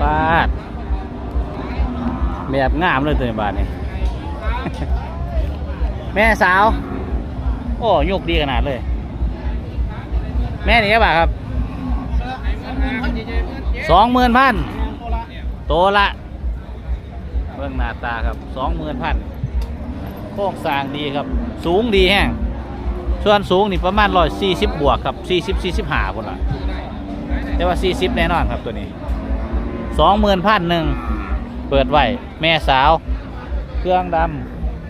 ปาดแบบงามเลยตัวนี้บาทนี่ แม่สาว โอ้ยกดีขนาดเลย แม่นี่กี่บาทครับสองหมื่นพันโตละเบื้องหน้าตาครับสองหมื่นพันโครงสร้างดีครับ สูงดีแห้งส่วนสูงนี่ประมาณร้อยสี่สิบบวกครับสี่สิบสี่สิบห้าคนละแต่ว่าสี่สิบแน่นอนครับตัวนี้ สองหมื่นพันหนึ่งเปิดไว้แม่สาว เครื่องด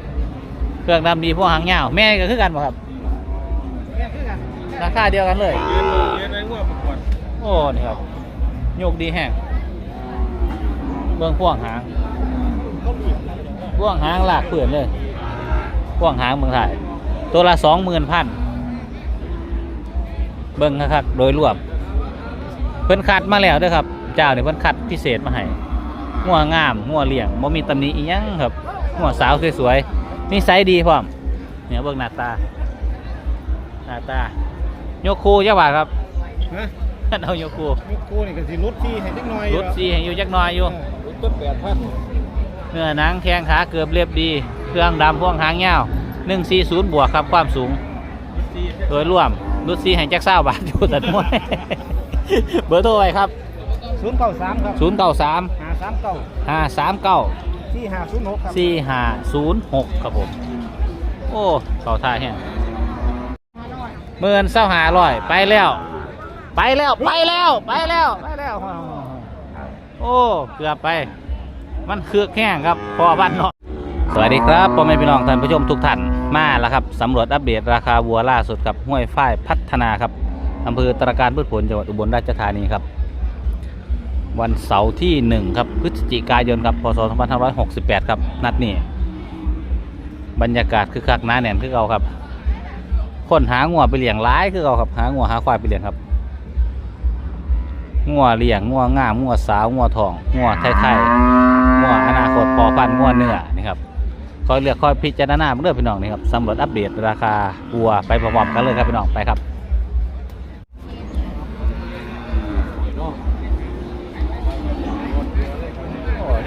ำเครื่องดำดีพวกหางยาวแม่ก็คือกันป่ะครับราคาเดียวกันเลยยืนยืนไว้ง่วงประกวดโอ้นี่ครับโยกดีแห้งเบื้องพ่วงหางพ่วงหางลากเปื่อนเลยพ่วงหางเมืองไทยตัวละสองหมื่นพันเบิ้งคักๆโดยรวมเพิ่นคัดมาแล้วเด้วยครับ เจ้าเนี่ยเพิ่นคัดพิเศษมาให้หัวงามหัวเลี่ยงบ่มีตำหนิอีหยังครับหัวสาวสวยๆนิสัยดีพร้อมเนี่ยเบิ่งหน้าตาหน้าตายกคูจักบาทครับฮะเอาโยคูลูกกูนี่ก็สิรุดที่ให้จักหน่อยรถซีให้อยู่จักหน่อยอยู่ รุดต้นแปดพันเนื้อหนังแข้งขาเกือบเรียบดี เครื่องดำพ่วงหางยาว140บวกครับความสูงรุดที่โดยรวมรถซีให้จักเศร้าบาทอยู่แต่มวยเบอร์โทรไว้ครับ ศูนย์เก้าสามครับ093หาสามเก้า539ที่หาศูนย์หกครับ4506ครับผม โอ้ต่อท่าแห้งเมื่อนเศร้าหาร้อยไปแล้ว ไปแล้วไปแล้วไปแล้วไปแล้ว โอ้เกือบไป มันเคือกแห้งครับพอบ้านเนาะสวัสดีครับพ่อแม่พี่น้องท่านผู้ชมทุกท่านมาแล้วครับสำรวจอัปเดตราคาวัวล่าสุดกับห้วยฝ้ายพัฒนาครับอำเภอตรการพืชผลจังหวัดอุบลราชธานีครับ วันเสาร์ที่ 1 ครับ พฤศจิกายนครับพศ2568 ครับ นัดนี้ บรรยากาศคือคักหน้าแน่นคือเก่าครับ คนหางัวไปเลี้ยงร้ายคือเก่าครับหางัวหาควายไปเลี้ยงครับงัวเลี้ยงงัวงามงัวสาวงัวทองงัวไทยๆงัวอนาคตพอพันงัวเนื้อนี่ครับคอยเลือกคอยพิจารณาเรื่องพี่น้องนี่ครับสำรวจอัปเดตราคาวัวไปพร้อมๆกันเลยครับพี่น้องไปครับ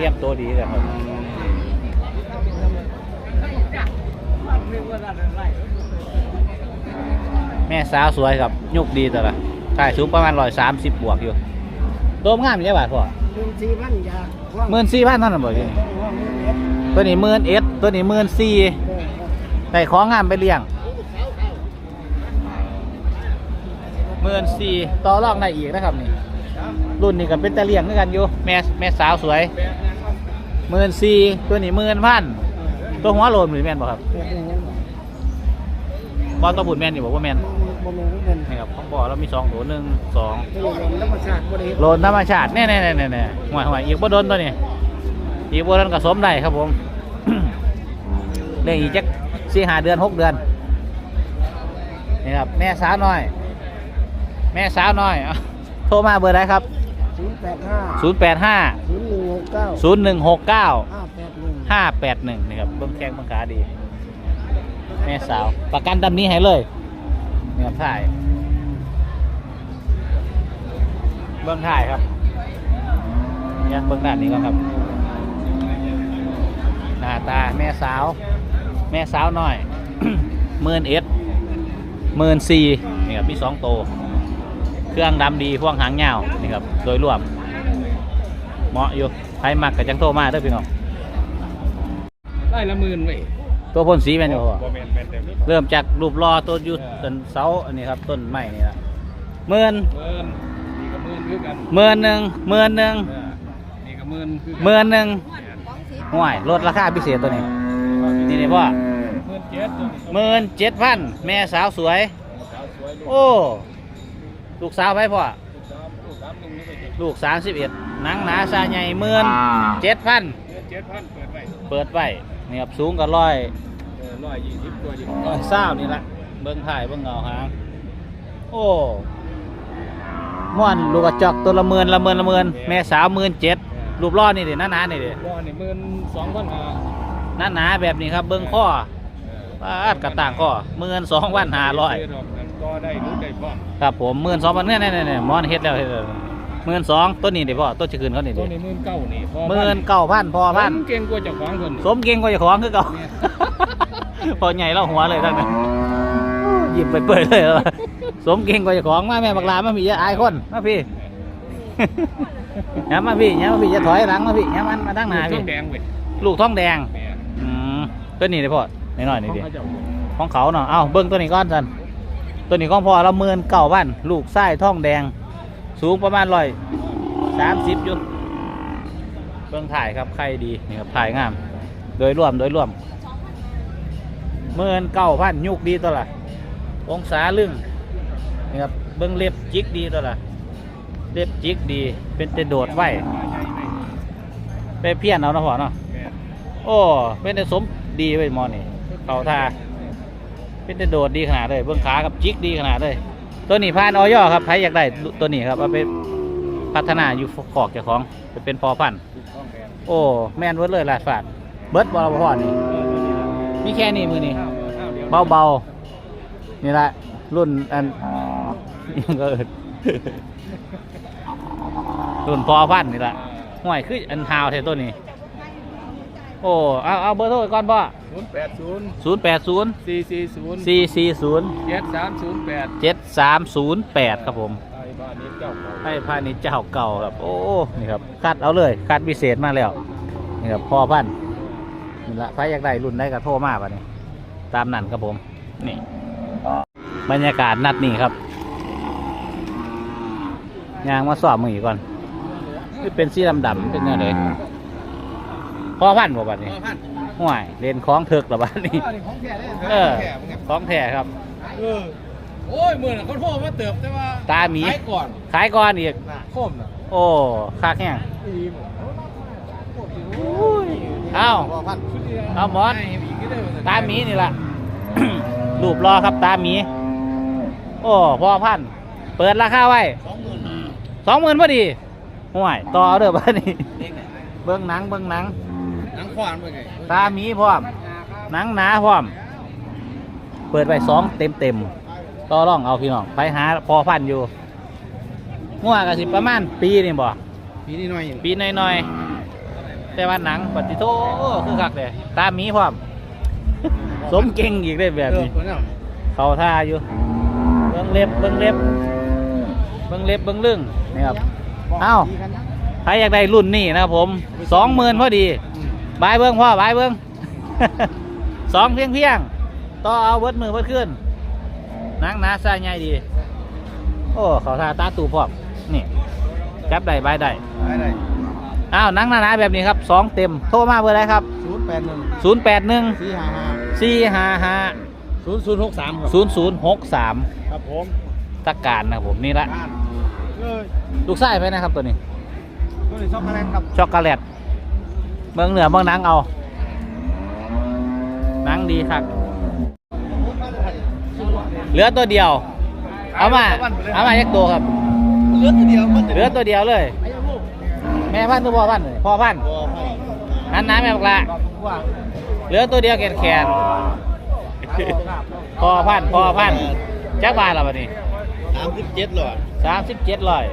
รียมตัวดีเลยครับแม่สาวสวยครับยุกดีแต่ละใช่สูงประมาณร้อยสามสิบบวกอยู่โดมงามอยู่ใช่ป่ะพ่อหนึ่งสี่พันยาว่างหมื่นสี่พันเท่านั้นบ่อยู่นี่ว่างเม็ดตัวนี้หมื่นเอ็ดตัวนี้หมื่นสี่ได้ของงามไปเลี้ยงหมื่นสี่ต่อรองได้อีกนะครับนี่รุ่นนี้ก็เป็นตะเลี้ยงด้วยกันอยู่ แม่แม่สาวสวย หมื่นสี่ตัวนี้หมื่นพันตัวหัวโลนหรือแม่นบ่ครับเป็นอย่างนั้นบอลตัวบุญแม่นอยู่บอกว่าแม่นบ่แม่นบ่แม่นนี่ครับของบ่อเรามีสองตัวหนึ่งสองไม่ใช่ลมธรรมชาติบ่ได้โลนธรรมชาติแน่แน่แน่แน่แน่ห่วยห่วยอีกบ่โดนตัวนี้อีกบ่โดนก็สมได้ครับผม เรื่องอีกจักสี่ห้าเดือนหกเดือนนี่ครับแม่สาวน้อย แม่สาวน้อยเอาโทรมาเบอร์ใดครับศูนย์แปด ห้าศูนย์แปดห้าศูนย์หนึ่งหกเก้าศูนย์หนึ่งหกเก้าห้าแปดหนึ่งห้าแปดหนึ่งนี่ครับเบิ้งแข้งเบิ้งขาดี แม่สาว ประกันดำนี้ให้เลยนี่ครับถ่าย เบิ้งถ่ายครับเนี่ยเบิ้งด้านนี้ก่อนครับ หน้าตาแม่สาว แม่สาวน้อยหมื่นเอ็ดหมื่นสี่นี่ครับมีสองโตวเครื่องดำดีพวงหางยาวนี่ครับ โดยรวม เหมาะอยู่ใครมักกับจังโตมาเด้อพี่น้องได้ละหมื่นไว้ตัวพ่นสีแม่นอยู่บ่บ่แม่นแม่นเต็มเริ่มจากรูปรอต้นยุต้นเสาอันนี้ครับต้นไม้นี่ละหมื่นหมื่นนี่ก็หมื่นคือกันหมื่นหนึ่งหมื่นหนึ่งเออนี่ก็หมื่นคือกัหมื่นหนึ่งห่วยลดราคาพิเศษตัวนี้ นี่นี่พ่อหมื่นเจ็ดตัวนี้หมื่นเจ็ดพันแม่สาวสวย สาวสวยลูกโอ้ ลูกสาวไปพ่อ สามลูกสามหนึ่งนี่ก็เจ็ดลูกสามสิบเอ็ด หนังหนาซาใหญ่หมื่นเจ็ดพันหมื่นเจ็ดพันเปิดไว้เปิดไว้นี่ครับสูงกับร้อยเออร้อยยี่สิบตัวอยู่ร้อยเศร้านี่ละเบิ้งถ่ายเบิ้งเงาหางโอ้ม่วนลูกกระจอกตัวละหมื่นละหมื่นละหมื่นแม่สาวหมื่นเจ็ดรูปร่อนี่เด็หน้าหนานี่เด็ร้อยนี่หมื่นสองพันห้าหน้าหนาแบบนี้ครับเบิ้งข้อปาดกระต่างข้อหมื่นสองพันห้าร้อยซื้ดอกนั้นก็ได้รู้ได้พร้อมครับผมหมื่นสองพันเนี่ยเนี่ยเนี่ยมอนเฮ็ดแล้วเฮ็ดแล้ว หมื่นสองต้นนี้เดี๋ยวพ่อต้นจะคืนเขาเนี่ยตัวนี้หมื่นเก้านี่พอหมื่นเก้าพันพอพันผมเก่งกว่าเจ้าของคนนี่สมเก่งกว่าเจ้าของคือเก่าเนี่ยพอใหญ่เราหัวเลยทั้งนั้นหยิบไปเปิดเลยเหรอสมเก่งกว่าเจ้าของมาแม่บักลามาพี่อย่าอายคนมาพี่ ย้ำมาพี่ย้ำมาพี่จะถอยหลังมาพี่ย้ำมันมาตั้งหน้าช่พี่วงแดงเว้ยลูกท้องแดง แม่อืมตัวนี้เลยพ่อน้อยๆนี่ดิเขาเจ้าของเขาเนาะ เอ้าเบิ้งตัวนี้ก้อนสันตัวนี้ของพ่อเราเมินเก่าบ้านลูกไส้ท้องแดง สูงประมาณร้อยสามสิบอยู่เบิ้งถ่ายครับใครดีนี่ครับถ่ายงาม โดยรวมโดยรวมเมินเก่าพันยุกดีตัวละองศาลึงนี่ครับเบิ้งเล็บจิกดีตัวละเล็บจิกดี เป็นแต่โดดไหวไปเพี้ยนเอาเนาะพ่อเนาะโอ้เป็นแต่สมดีเว้ยหมอนี่เข่าทาเป็นแต่โดดดีขนาดเลยเบื้องขากับจิกดีขนาดเลย ตัวนี้พานออยครับใครอยากได้ตัวนี้ครับเอาไปพัฒนาอยู่ขอกเจ้าของไปเป็นพอพันธุ์โอ้แม่นเวิร์ดเลยลาดฝาดเบิร์ดบอลพอนี่มีแค่นี้มือนี่ข้เบาเบาๆนี่ละรุ่นอันยังก็เอิดรุ่นพอพันนี่ละห่วยคืออันฮาวเทตัวนี้ โอ้เอาเอาเบอร์โทรก่อนพ่อศูนย์แปดศูนย์ศูนย์แปดศูนย์สี่สี่ศูนย์สี่สี่ศูนย์เจ็ดสามศูนย์แปดเจ็ดสามศูนย์แปดครับผมไอ้บ้านนี้เจ้าเขาให้พาณิชย์เจ้าเก่าครับ โอ้ นี่ครับคัดเอาเลยคัดพิเศษมาแล้ว นี่ครับพ่อพันธุ์นี่ละใครอยากได้รุ่นได้ก็โทรมาป่ะนี่ตามนั่นครับผม นี่ บรรยากาศนัดนี่ครับยางมาสอบมืออีกก่อนนี่เป็นสีดำๆเป็นยังไงพ่ อพันธุ์บ่บัดนี้ห่วยเรียนคล้องเถิกหรอบัดนี้ ของแท้เลยเออคล้องแท้ครับ เออโอ้ยมื่อน่ะเขาโทรมาเติบแต่ว่าตาหมีขายก่อนขายก่อนอีก น่ะโคมน่ะโอ้คากแห้ง อีหมดเอ้าพอพันชุดเดียวเอาหมอน ให้อีกก็ได้ว่ตาหมีนี่ละรูปรอครับตาหมี โอ้พ่อพันธุ์เปิดราคาไว้สองหมื่นสองหมื่นพอดีห่วยต่อเด้อบ้านี้ เบิ้งหนังเบิ้งหนัง หนังควานเป็นไงตาหมีพร้อมหนังหนาพร้อม เปิดไปสองเต็มเต็มๆต่อร่องเอาพี่น้องไปหาพอพันธุ์อยู่งัวกันสิประมาณปีนี่บ่ปีนี้หน่อยปีหน่อยๆแต่ว่าหนังปฏิโทคือคักเลยตาหมีพร้อม สมเก่งอีกได้แบบนี้เออเนาะเขาท่าอยู่เบิ้งเล็บเบิ้งเล็บเบิ้งเล็บเบิ้งลึงนี่ครับเอ้าใครอยากได้รุ่นนี้นะครับผมสองหมื่นพอดี บายเบิ้งพ่อบายเบิ้ง สองเพียงเพียงต่อเอาเบิดมือเบิดขึ้นหนังหนาซาใหญ่ดี โอ้เขาท่าตาตูพร้อมนี่จับได้บายได้ได้ได้อ้าวหนังหนาๆแบบนี้ครับสองเต็มโทรมาเบอร์อะไรครับศูนย์แปดหนึ่งศูนย์แปดหนึ่งสี่ห้าห้าสี่ห้าห้าศูนย์ศูนย์หกสามครับศูนย์ศูนย์หกสามครับผมตะการนะครับผมนี่ละบ้านเลยลูกไส้ไปนะครับตัวนี้ ตัวนี้ช็อกโกแลตครับ ช็อกโกแลต เมืองเหนือเมืองหนังเอาหนังดีครับเหลือตัวเดียว เอามา เอามาแยกตัวครับ เหลือตัวเดียวมันเหลือตัวเดียวเลย แม่พันธุ์หรือพ่อพันธุ์พ่อพันธุ์นั่นนะแม่บอกละว่าเหลือตัวเดียวแขนแขนๆพ่อพันธุ์พ่อพันธุ์จักบาทละบัดนี้สามสิบเจ็ดหลอดสามสิบเจ็ดร้อย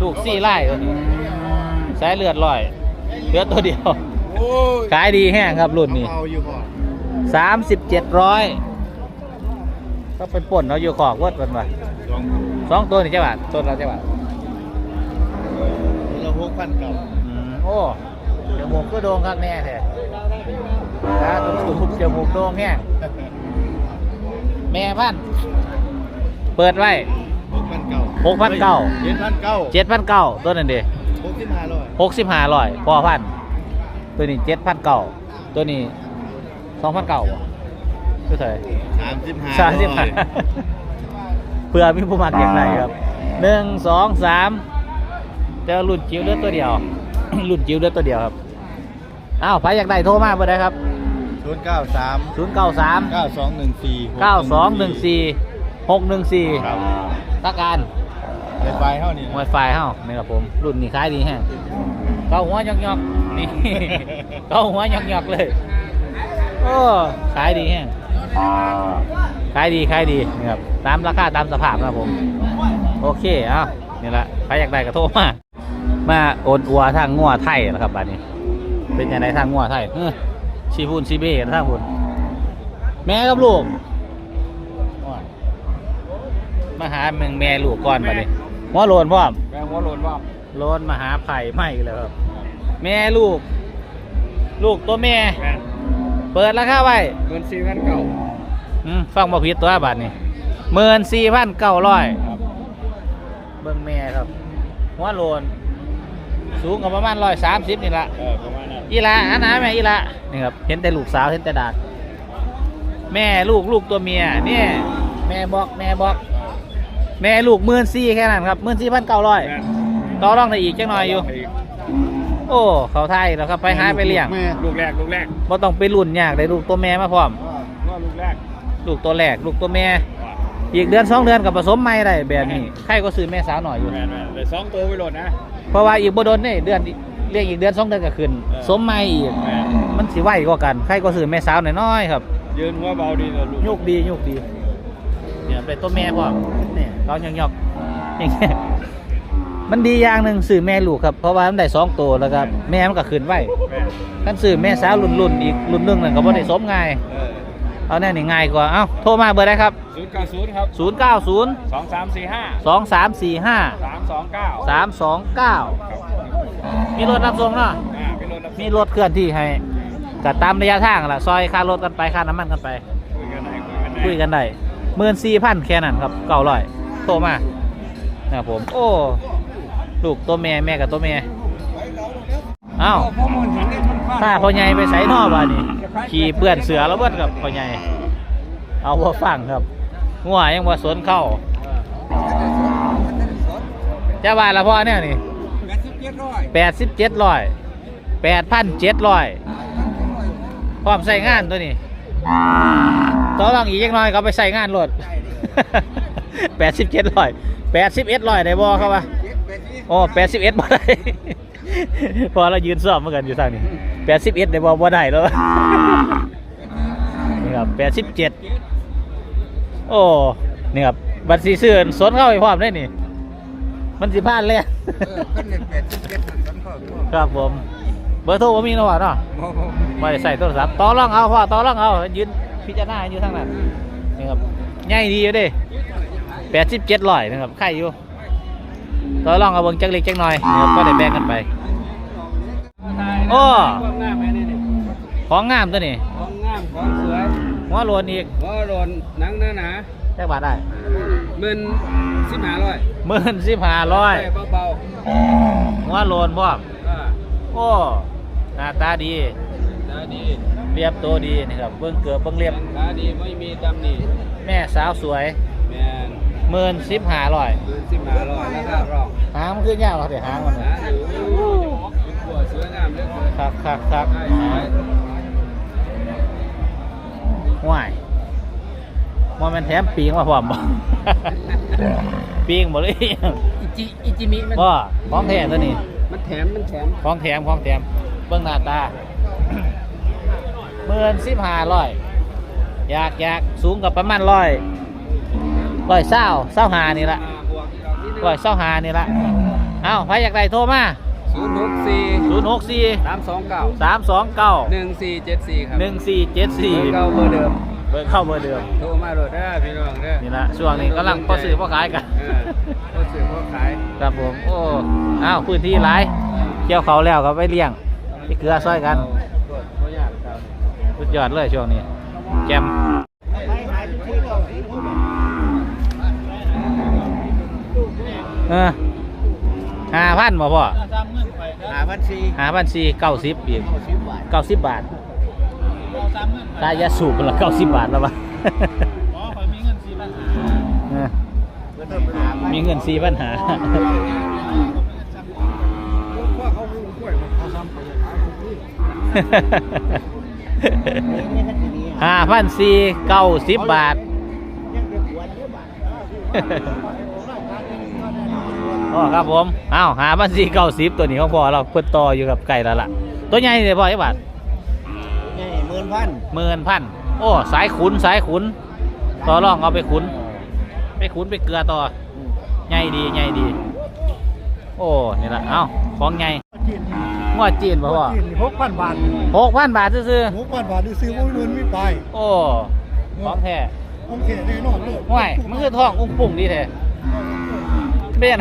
ลูกสี่ไร่ตัวนี้สายเลือดร้อย เหลือตัวเดียว โอ้ยขายดีแห้งครับรุ่นนี้เอาอยู่พอสามสิบเจ็ดร้อยก็เป็นป่นเราะอยู่ขอกเวิร์ดมันว่ะสองสองตัวนี่เจ้าบาทตัวเราเจ้าบาทเราหกพันเก่าอืมโอ้จมูกก็โด่งข้างแน่แท้ตาตุ้มๆจมูกโด่งแห้งแม่พันธุ์เปิดไว้หกพันเก่าหกพันเก้าเจ็ดพันเก้าเจ็ดพันเก้าตัวนั้นเดี หกสิบห้าร้อยหกสิบห้าร้อยพอพันธุ์ตัวนี้เจ็ดพันเก้าตัวนี้สองพันเก้าก็เท่าไหร่สามสิบห้าสามสิบห้าเพื่อมีผู้มาเก็บได้ครับหนึ่งสองสามเจอรุ่นจิ๋วเหลือตัวเดียว รุ่นจิ๋วเหลือตัวเดียวครับอ้าวใครอยากได้โทรมาเบอร์ใดครับศูนย์เก้าสามศูนย์เก้าสามเก้าสองหนึ่งสี่เก้าสองหนึ่งสี่หกหนึ่งสี่ครับตะการ ไฟไฟเท่านี้ไวไฟเฮ้านี่ครับผม รุ่นนี้ขายดีแฮงเกาหัวหยอกหยอกๆนี่เกาหัวหยอกหยอกๆเลยโอ้ขายดีแฮงขายดีขายดีนี่ครับตามราคาตามสภาพนะครับผม โอเคเอ้านี่แหละครอยากได้ก็โทรมามาโอนอัวทางงัวไทยนะครับบัดนี้ เป็นยังไงทางงัวไทยเออชีพูนชีเบ้ทางพูนแม่กับลูกอ้อยมาหาเมืองแม่ลูกก่อนบัดนี้ หัวโลนพร้อมแมงหัวโลนว่าโลนมาหาไผ่ไม่เลยครับ แม่ลูก ลูกตัวแม่ แมนเปิดราคาไว้เงินสี่พันเก้าอืมฟังบ่ผิดตัวบาทนี่หมื่นสี่พันเก้าร้อยครับเบิ่งแม่ครับ หัวโลน สูงกับประมาณร้อยสามสิบนี่ละ เออประมาณนั้นอีละอันนะแม่อีละนี่ครับเห็นแต่ลูกสาวเห็นแต่ดากแม่ลูกลูกตัวเมียเนี่ยแม่บอกแม่บอก แม่ลูกหมื่นสี่แค่นั้นครับหมื่นสี่พันเก้าร้อยแมนต่อรองได้อีกจังหน่อยอยู่ โอ้เขาไทยแล้วครับไปหาไปเลี้ยงแม่ลูกแรกลูกแรกบ่ต้องไปรุ่นยากได้ลูกตัวแม่มาพร้อม ว่าลูกแรกลูกตัวแรกลูกตัวแม่ อีกเดือนสองเดือนกับผสมใหม่ได้แบบนี้ใครก็ซื้อแม่สาวหน่อยอยู่ แมนแมนเลยสองตัวไปโหลดนะ เพราะว่าอีกบ่โดนนี่เดือนเรียกอีกเดือนสองเดือนก็ขึ้นเออ สมใหม่อีกแมนมันสิไวกว่ากันใครก็ซื้อแม่สาวน้อยๆครับ ยืนหัวเบาดีเลยลูก ยุกดียุกดี เนี่ยเป็นตัวแม่พร้อมนี่เขายองยอกอย่างเงี้ยมันดีอย่างหนึ่งซื้อแม่ลูกครับเพราะว่ามันได้สองตัวแล้วครับแม่มันก็ขึ้นไวแมนท่านซื้อแม่สาวรุ่นๆอีกรุ่นหนึงนั่นก็บ่ได้สมง่ายเออเอาแน่นี่ง่ายกว่าเอ้าโทรมาเบอร์ได้ครับศูนย์เก้าศูนย์ครับ090สองสามสี่ห้า2345สามสองเก้า329มีรถรับส่งเนาะอ่าเป็นรถรับมีรถเคลื่อนที่ให้ก็ตามระยะทางล่ะซอยค่ารถกันไปค่าน้ำมันกันไป คุยกันได้คุยกันได้คุยกันได้ หมื่นสี่พันแค่นั้นครับเก้าร้อยโทรมานะครับผม โอ้ ลูกตัวแม่แม่กับตัวแม่เอ้าพ่อมันเห็นได้าดถ้าพ่อใหญ่ไปใส่นอบ้านี่ขี่เปื้อนเสือแล้วเบิดกับพ่อใหญ่เอาว่าฟังครับงัวยังว่าสนเข้าเจ้าบ้านละพ่อเนี่ยนี่แปดสิบเจ็ดร้อยแปดพันเจ็ดร้อยพร้อมใส่งานตัวนี้ ต่อรองอีกยังน้อยเขาไปใส่งานรถแปดสิบเจ็ดร้อยแปดสิบเอ็ดร้อยได้บ่เขาวะโอ้แปดสิบเอ็ดบ่ได้พอเรายืนสอบเหมือนกันอยู่ทางนี้แปดสิบเอ็ดได้บ่บ่ได้แล้วนี่ครับแปดสิบเจ็ดโอ้นี่ครับบัตรสีเสื่อนสนเข้าไปพร้อมได้นี่ มันสิพลาดเลยก็เล่นแปดสิบเจ็ดสันข้อครับผม เบอร์โทรผมมีเนาะวะเนาะโอ้โหไม่ได้ใส่โทรศัพท์ต่อรองเอาพ่อต่อรองเอายืน พิจารณาอยู่ทางนั้นนี่ครับใหญ่ดีอยู่เด้แปดสิบเจ็ดร้อยนะครับไข่อยู่ต่อรองเอาเบิ่งจักเล็กจักน้อยนะครับก็ได้แบ่งกันไปโอ้ความงามไหมนี่นี่ของงามตัวนี้ความงามความสวยหัวโลนอีกหัวโลนหนังเนื้อหนาแค่บาทได้หมื่นสิบห้าร้อยหมื่นสิบห้าร้อยได้เบาหัวโลนพร้อมๆอ่าโอ้หน้าตาดีตาดี เรียบตัวดีนะครับเบื้องเกือบเบื้องเรียบตาดีไม่มีดำหนี่แม่สาวสวยแมนหมื่นสิบห้าร้อยหมื่นสิบห้าร้อยแล้วก็ร้องหางมันขึ้นยากเหรอเดี๋ยวหางมันหาอยู่เป็นบัวสวยงามเหลือเกินครับครับครับใช่สวยห่วยมันเป็นแถมปีงมาพร้อมบ่ ปีงบ่เลยอิจิอิจิมิมันก็ของแถมตัวนี้มันแถมมันแถม ของแถมของแถมเบื้องหน้าตา หมื่นสิบห้าร้อยอยากอยากสูงกับประมาณร้อยร้อยเศร้าเศร้าหานี่ละอ่าบวกอีกดอกนิดนึงร้อยเศร้าหานี่ละเอ้าใครอยากได้โทรมาศูนย์หกสี่ศูนย์หกสี่สามสองเก้าสามสองเก้าหนึ่งสี่เจ็ดสี่ครับหนึ่งสี่เจ็ดสี่เบอร์เก่าเบอร์เดิมเบอร์เข้าเบอร์เดิมโทรมาโหลดได้พี่น้องเด้อนี่ละช่วงนี้กำลังพอซื้อพอขายกันเออพอซื้อพอขายครับผมโอ้อ้าวพื้นที่หลายเกี่ยวเขาแล้วก็ไปเลี้ยงไปเกลือซอยกัน สุดยอดเลยช่วงนี้ แจมเออห้าพันบ่พ่อหาพันสี่ห้าพันสี่เก้าสิบอีกเก้าสิบบาทตายาสูบละเก้าสิบบาทแล้วปะเออมีเงินสี่ปัญหา ห้าพันสี่เก้าสิบบาท อ๋อครับผมอ้าวหาพันสี่เก้าสิบตัวนี้ของพ่อเราเพิ่นต่ออยู่กับไก่แล้วล่ะ ตัวใหญ่เลยพ่อไอ้บาทนี่หมื่นพันหมื่นพันโอ้สายขุนสายขุน ต่อรองเอาไปขุน ไปขุนไปเกลือต่อใหญ่ดีใหญ่ดี โอ้นี่ละเอ้าของไงจี นงวดจีนบ่พ่อจีนหกพันบาทหกพันบาทซื้อหกพันบาทที่ซื้อว่าเงินไม่ไปๆโอ้ของแท้โอเคแน่นอนเลยห่วยมันคือทองอุ้งปุ่งดีแท้เบี้ยน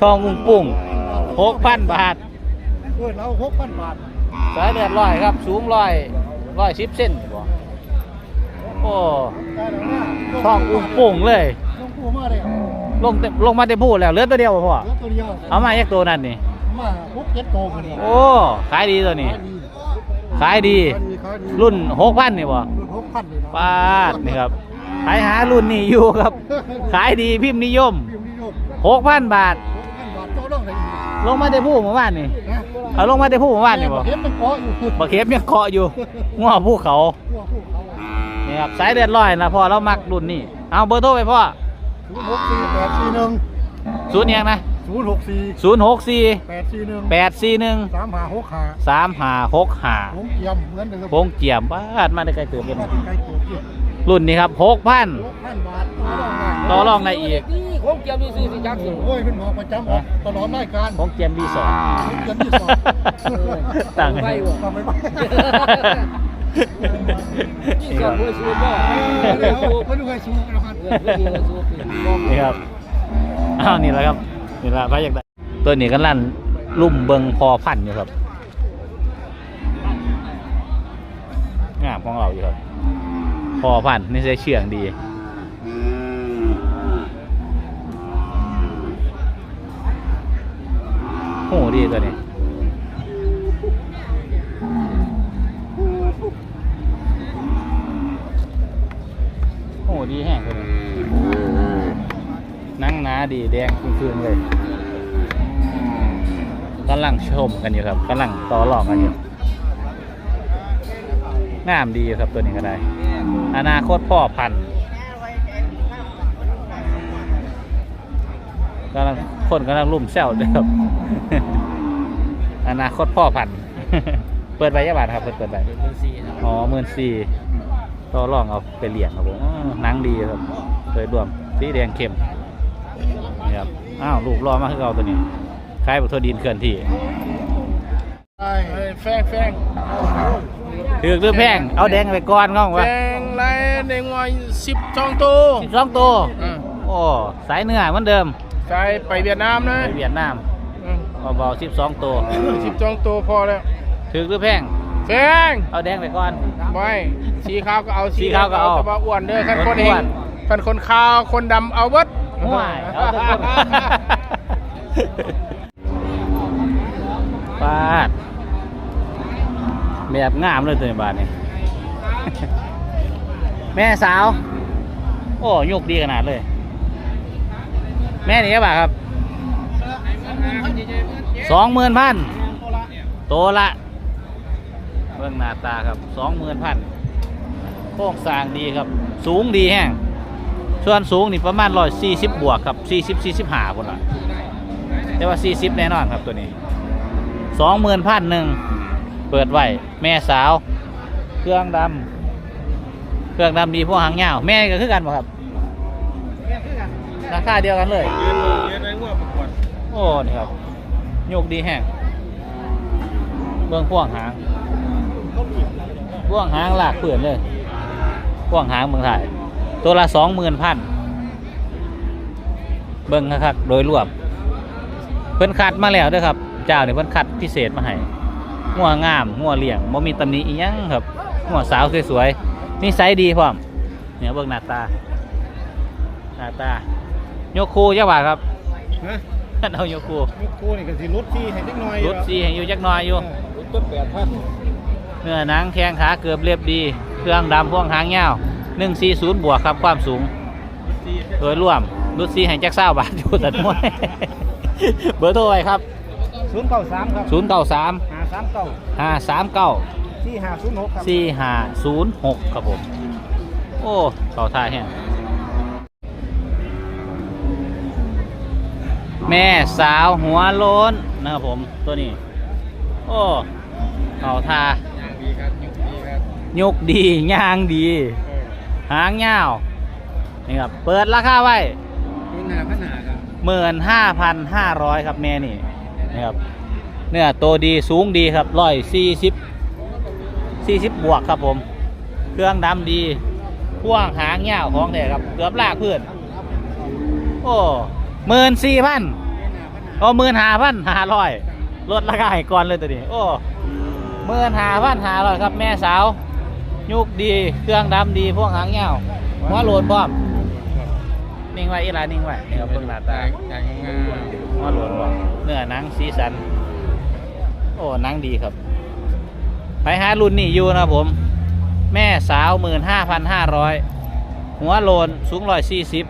ทองอุ้งปุ่งหกพันบาทเออเราหกพันบาทสายเลือดร้อยครับ สูงร้อยร้อยสิบเซนบ่โอ้ได้แล้วนะทองอุ้งปุ่งเลยต้องพูมาเลยลงเต็มลงมาเต็มพูดแล้วเหลือตัวเดียวบ่พ่อเหลือตัวเดียวเอามาแยกตัวนั่นนี่ มาหกเจ็ดโตกันนี่โอ้ ขายดีตัวนี้ ขายดีขายดีขายดีรุ่นหกพันนี่บ่รุ่นหกพันนี่นะปาดนี่ครับ ขายหารุ่นนี้อยู่ครับ ขายดีพิมพ์นิยมพิมพ์นิยมหกพันบาทหกพันบาทโตต้องไหนอีกลงมาได้ผู้เมื่อวานนี่นะเอาลงมาได้ผู้เมื่อวานนี่บ่เห็นมันเกาะอยู่บักเข็บยังเกาะอยู่งัวภูเขาพวกพวกเขานี่ครับสายเดือดร้อยนะพ่อเรามักรุ่นนี้ เอาเบอร์โทรไปพ่อศูนย์หกสี่แปดสี่หนึ่งศูนย์ยังนะ ศูนย์หกสี่ศูนย์หกสี่แปดสี่หนึ่งแปดสี่หนึ่งสามห้าหกห้าสามห้าหกห้าผมเกียมเหมือนเดิมโค้งเจียมบ้าดมาได้ไกลเติบเลยมานะถึงไกลตัวเกียมรุ่นนี้ครับหกพันหกพันบาทต่อรองได้ต่อรองได้อีกนี่ของเกี่ยวนี่ซื้อสิจักสิโอ้ยเป็นหมอประจำออกตลอดรายการโค้งเจียมบีสองเกียมที่สองต่างไปกันบ่ทำไมบ้างนี่ก็ผู้ซื้อบ่ไม่รู้ใครสู้นะครับเออผู้ซื้อซื้อนี่ครับอ้าวนี่แหละครับ นี่ละพระอยากได้ตัวนี้ก็ลั่นลุ่มเบิงพอพันอยู่ครับงามของเราอยู่ครับพอพันนี่ใช้เชื่องดีโหดีตัวนี้โหดีแห้งตัวนี้นั่งหนา ดีแดงคืนๆเลยกำลังชมกันอยู่ครับกำลังต่อรองกันอยู่งามดีอยู่ครับตัวนี้ก็ได้ อนาคตพ่อพันธุ์กำลังคนกำลังรุ่มแซวเลยครับอนาคตพ่อพันธุ์เปิดใบยาบาทครับเปิดเปิดใบเป็นสี่นะอ๋อหมื่นสี่ต่อรองเอาไปเลี้ยงครับผมอ้อหนังดีครับเคยรวมสีแดงเข้มนี่ครับ อ้าวลูกรอมาคือเอาตัวนี้คล้ายบักทั่วดินเคลื่อนที่ใช่แฟงแฟงถือกหรือแพงเอาแดงไปก่อนง้องแฟวะงไรในงอยสิบสองตัวสิบสองตัวอืมโอ้สายเนื้อเหมือนเดิมใช่ไปเวียดนามนะไปเวียดนามเบาๆสิบสองตัวสิบสองตัวพอแล้วถือกหรือแพงแฟงเอาแดงไปก่อนไม่สีขาวก็เอาสีขาวก็เอาแต่ว่าอ้วนเด้อคันคนอ้เฮวงนคันคนขาวคนดำเอาเบิด ห่วยเอาทุกคนปาดแบบงามเลยตัวนี้บาทนี่ แม่สาว โอ้ยกดีขนาดเลย แม่นี่กี่บาทครับสองหมื่นพันโตละเบิ่งหน้าตาครับสองหมื่นพันโครงสร้างดีครับ สูงดีแห้ง ส่วนสูงนี่ประมาณร้อยสี่สิบบวกครับสี่สิบสี่สิบห้าคนละแต่ว่าสี่สิบแน่นอนครับตัวนี้สองหมื่นพันหนึ่งเปิดไว้แม่สาว เครื่องดำเครื่องดำดีพวกหางยาวแม่ก็คือกันบ่ครับราคาเดียวกันเลยโอ้นี่ครับโยกดีแห้งเบื้องพ่วงหางพ่วงหางหลากเปื่อนเลยพ่วงหางเมืองไทย ตัวละสองหมื่นพันเบิ้งครับโดยรวมเพิ่นคัดมาแล้วเด้วยครับ เจ้าเนี่ยเพิ่นคัดพิเศษมาให้หัวงามหัวเลี้ยงบ่มีตำหนิอีหยังครับหัวสาวสวยๆนิสัยดีพร้อมเนี่ยเบิ่งหน้าตาหน้าตายกคูจักบาทครับฮะเอายกคูยุคกูนี่ก็สิลดที่ให้เล็กน้อยรถซีให้อยู่จักหน่อยอยู่รถต้นแปดพันเนื้อหนังแข้งขาเกือบเรียบดี เครื่องดำพ่วงหางยาว 140บวกครับความสูง โดยรวมรถซีให้จักเศร้าบาทอยู่ตัดมวยเบอร์โทรไว้ครับ ศูนย์เก้าสามครับ093 หาสามเก้า539 ที่หาศูนย์หกครับ4506ครับผม โอ้ต่อท่าแห้งแม่สาวหัวโล้นนะครับผมตัวนี้ โอ้เขาท่าอย่างดีครับยุคดีครับยกดีย่างดี หางยาวนี่ครับเปิดราคาไว้คุณหาพันหาครับหหมื่นห้าพันห้าร้อยครับแม่นี่นะครับเนื้อโตดีสูงดีครับร้อยสี่สิบสี่สิบบวกครับผม เครื่องดำดีพ่วงหางเงี้ยวของเด็ครับเกือบลากเพื่อนโอ้หมื่นสี่พันโอ้หมื่นห้าพันห้าร้อยลดราคาให้ก่อนเลยตัวนี้ โอ้หมื่นห้าพันห้าร้อยครับแม่สาว ยุกดี เครื่องดำดี พวกหางเงาหัวโหลดพร้อมนิ่งไว้อีหลานิ่งไว้นี่ยเบิ่งหน้าตาหัวโหลดพร้อมเนื้อนังสีสัน โอ้นังดีครับ ไปหารุ่นนี่อยู่นะผม แม่สาวหมื่นห้าพันห้าร้อยหัวโลนสูงร้อยสี่สิบ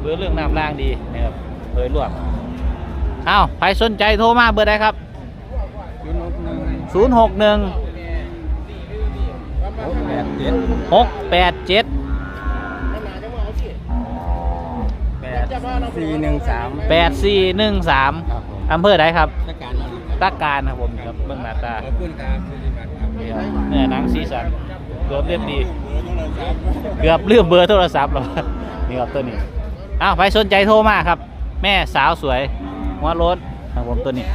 เบื้อเรื่องน้ำล่างดีนะครับเผยรวมเอาใครสนใจโทรมาเบอร์ใดครับศูนย์หกหนึ่ง เจ็ดหกแปดเจ็ดแปดสี่หนึ่งสามแปดสี่หนึ่งสามครับผมอำเภอใดครับจัดการมาตาการครับผมนี่ครับเบื้องหน้าตาขอบคุณครับสวัสดีครับนี่ครับเนื้อหนังสีสันเกือบเรียบดี เกือบลืมเบอร์โทรศัพท์แล้วนี่ครับตัวนี้อ้าวใครสนใจโทรมาครับ แม่สาวสวยหัวโล้นครับผมตัวนี้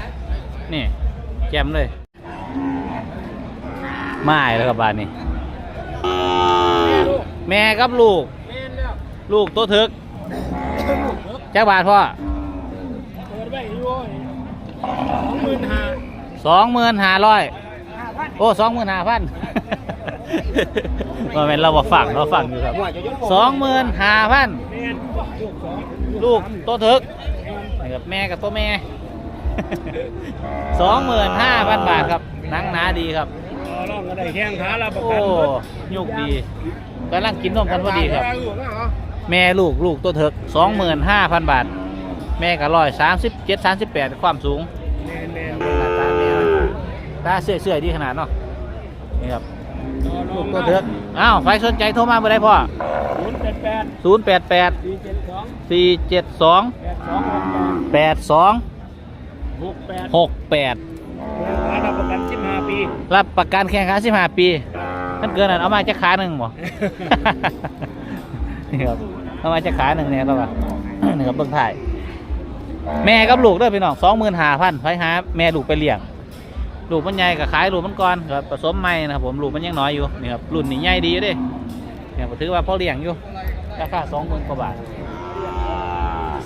นี่แจ่มเลย ไม่แล้วครับบ้านนี้ แม่กับลูกลูกตัวถึกจ้าบาทพ่อเปิดไว้อยู่สองหมื่นห้าสองหมื่นห้าร้อยโอ้สองหมื่นห้าพันมาเป็นเราบอกฝั่งเราฝั่งอยู่ครับสองหมื่นห้าพันแม่นลูกสองลูกตัวถึกนี่ครับแม่กับตัวแม่ สองหมื่นห้าพันบาทครับหนังหนาดีครับลองก็ได้แข้งขาเราประโอ้กันยุกดี กำลังกินนมกันพอดีครับ แม่ลูกลูกตัวเถิกสองหมื่นห้าพันบาท แม่ก็ร้อยสามสิบเจ็ดสามสิบแปดความสูงแม่นแม่นหน้าตาแม่มันตาเสื่อยเสื่อยๆดีขนาดเนาะนี่ครับลูกตัวเถิกอ้าวใครสนใจโทรมาเมื่อไรพ่อศูนย์แปดแปดศูนย์แปดแปดสี่เจ็ดสองสี่เจ็ดสองแปดสองหกแปดแปดสองหกแปดหกแปดร้านรับประกันสิบห้าปี รับประกันแข่งขันสิบห้าปี นั่นเกินนั้นเอามาจะขาหนึ่งบ่ นี่ครับเอามาจะขาหนึ่งเนี่ยแล้วก็นี่ครับเบิ่งถ่าย แม่กับลูกเด้วยพี่น้องสองหมื่นห้าพันไปหาแม่ลูกไปเลี้ยง ลูกมันใหญ่กับขายลูกมันก่อนครับผสมใหม่นะครับผมลูกมันยังน้อยอยู่นี่ครับรุ่นนี้ใหญ่ดีอยู่เด้เนี่ยผมถือว่าพอเลี้ยงอยู่ราคาสองหมื่นกว่าบาท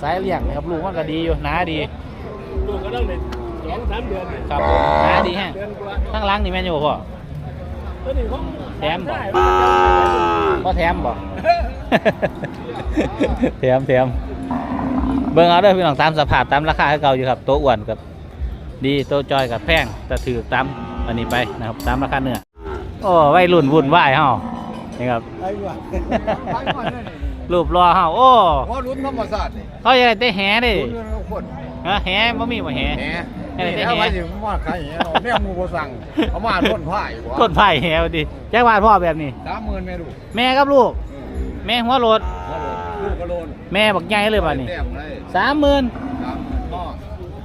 สายเลี้ยงนะครับลูกมันก็ดีอยู่หนาดีลูกก็ต้องเลยสองสามเดือนครับผมหนาดีแฮะเดือนกว่าข้างหล่างนี่แม่นอยู่บ่พ่อ ตัวนี้ของแถมบ่ได้พ่อแถมบ่ แถมแถมเบิ่งเอาเด้อพี่น้องตามสภาพตามราคาคือเก่าอยู่ครับ ตัวอ้วนกับดีตัวจอยกับแพงแต่ถือตามอันนี้ไปนะครับตามราคาเนื้อโอ้วัยรุ่นวุ่นวายเฮานี่ครับ ไอ้หวัดรูปรอเฮาโอ้ว่ารุ่นธรรมศาสตร์นี่เขาอยากได้แหดิรุ่นทุกคนฮะแหบ่มีบ่แห แห ให้ได้นี่แหถ้าไปถึงมาขายอย่างเงี้ยเราเนี่ยมูบ่สั่งเอามาต้นผ้าอีกวะต้นไผ่แหวดิแจ้งว่าพ่อแบบนี้สามหมื่นแม่ลูกแม่กับลูก แม่หัวโลดลูกกระโลนแม่บักใหญ่เลยบัดนี้แต้มเลยสามหมื่นสามหมื่นห้อง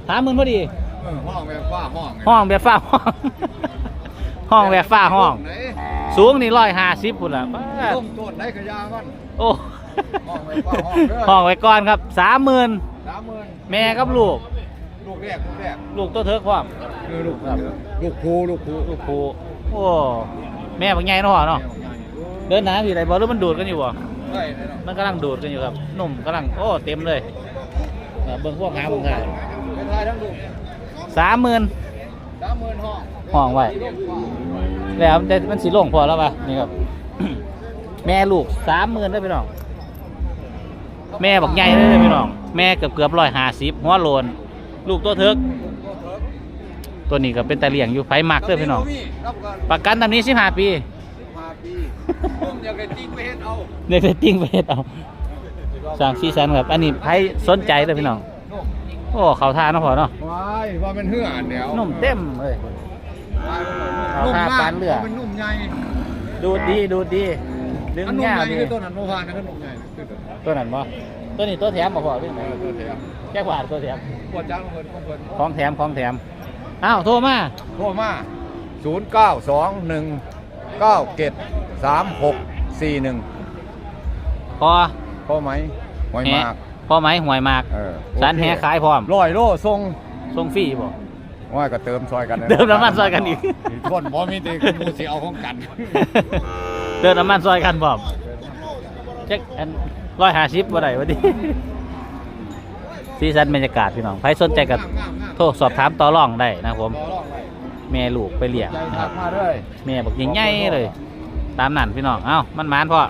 สามหมื่นพอดีเออห้องแบบฟ้าห้องห้องแบบฝ้าห้องห้องแบบฝ้าห้องไหนสูงนี่ร้อยห้าสิบพุ่นละป๊าดต้มต้นไหนขยามันโอ้ห้องแบบฝ้าห้องเด้อห้องไว้ก่อนครับสามหมื่นสามหมื่นแม่กับลูก ลูกแรกลูกแรกลูกตัวเถิกพร้อมคือลูกครับลูกครูลูกครูลูกปูโอ้แม่บักใหญ่เนาะพ่อเนาะเดินหนาอยู่ไหนบอหรือมันดูดกันอยู่บ่ได้ได้เนาะมันกำลังดูดกันอยู่ครับหนุ่มกำลังโอ้เต็มเลยอ่าเบิ่งพวกหาเบิ่งหาเป็นไทยทั้งลูกสามหมื่นสามหมื่นห้องห้องไว้แล้วมันจะมันสีลงพอแล้วป่ะนี่ครับแม่ลูกสามหมื่นได้อพี่น้อง แม่บอกใหญ่เลยเด้อพี่น้อง แม่เกือบเกือบร้อยห้าสิบหัวโลน ลูกตัวเถิกตัวนี้ก็เป็นตะเลียงอยู่ไผมักเด้อพี่น้องรับกันประกันตำนี้สิบห้าปีห้าปีผมอยากได้จริงไปเฮ็ดเอาเด็กติ้งไปเฮ็ดเอาสร้างซีซันครับอันนี้ไผสนใจเด้อพี่น้องโอ้เขาทานเนาะพอเนาะว้ายว่าเป็นเหื่อนเดียวนุ่มเต็มเลยว้ายเอานุ่มผ้ามากปานเลือดพราะมันนุ่มใหญ่ดูดดีดูดดีดึงอันนุ่มง่าใหญ่ดีคือตัวนั้นโมพานนะก็นุ่มใหญ่คือตัวนั้นตัวนั้นบ่ ตัวนี้ตัวแถมบ่พอพี่ไหนตัวแถมแค่บาทตัวแถมปวดจ้างเพิ่นของเพิ่นของแถมของแถมอ้าวโทรมาโทรมาศูนย์เก้าสองหนึ่งเก้าเจ็ดสามหกสี่หนึ่งพอพอไหมหอยแหะมากหพ่อไหมหวยมากเออสันแหขายพร้อมร้อยโลทรงส่งฟรีบ่ว่าก็เติมซอยกันเติมน้ำมันซอยกันอีกคนบ่มีแต่มูสิเอาของกันเดินน้ำมันซอยกันบ่เจ๊กอัน ร้อยห้าสิบบ่ได้วะดิสีสันบรรยากาศพี่น้องใครสนใจกับโทรสอบถามต่อรองได้นะครับผมแม่ลูกไปเลี้ยงใจนะคทัรักบมาด้วยแม่บอกใหญ่ๆเลย ตามนั่นพี่น้องเอ้ามันหมานพ่อ